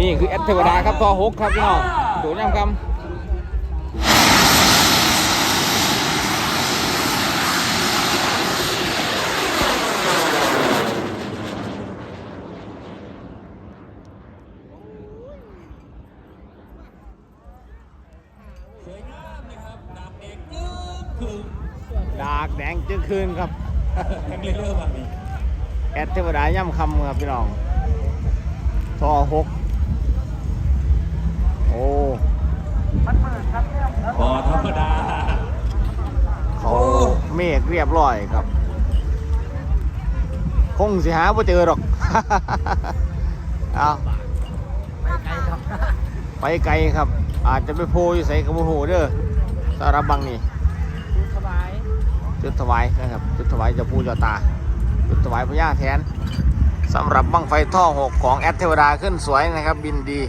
นี่คือแอดเทวดาครับทอหกครับพี่น้องดูย่ำคำสวยงามนะครับดาบเอกยืดคือดากแดงจึงคืนครับแทงเรื่อยๆแบบนี้แอดเทวดาย่ำคำครับพี่น้องทอหกโอ้ พอธรรมดา เขา เมฆเรียบร้อยครับ คงสิหาไ่เจอหรอก เอาไปไกลครับ อาจจะไปโพอยู่ใส่กระโหเด้อสารบบังนี่สบายจุดถวายนะครับจุดถวายเจะปูเจ้าตา จุดถวายพญาแทนสำหรับบังไฟท่อหกของแอดเทวดาขึ้นสวยนะครับ บินดี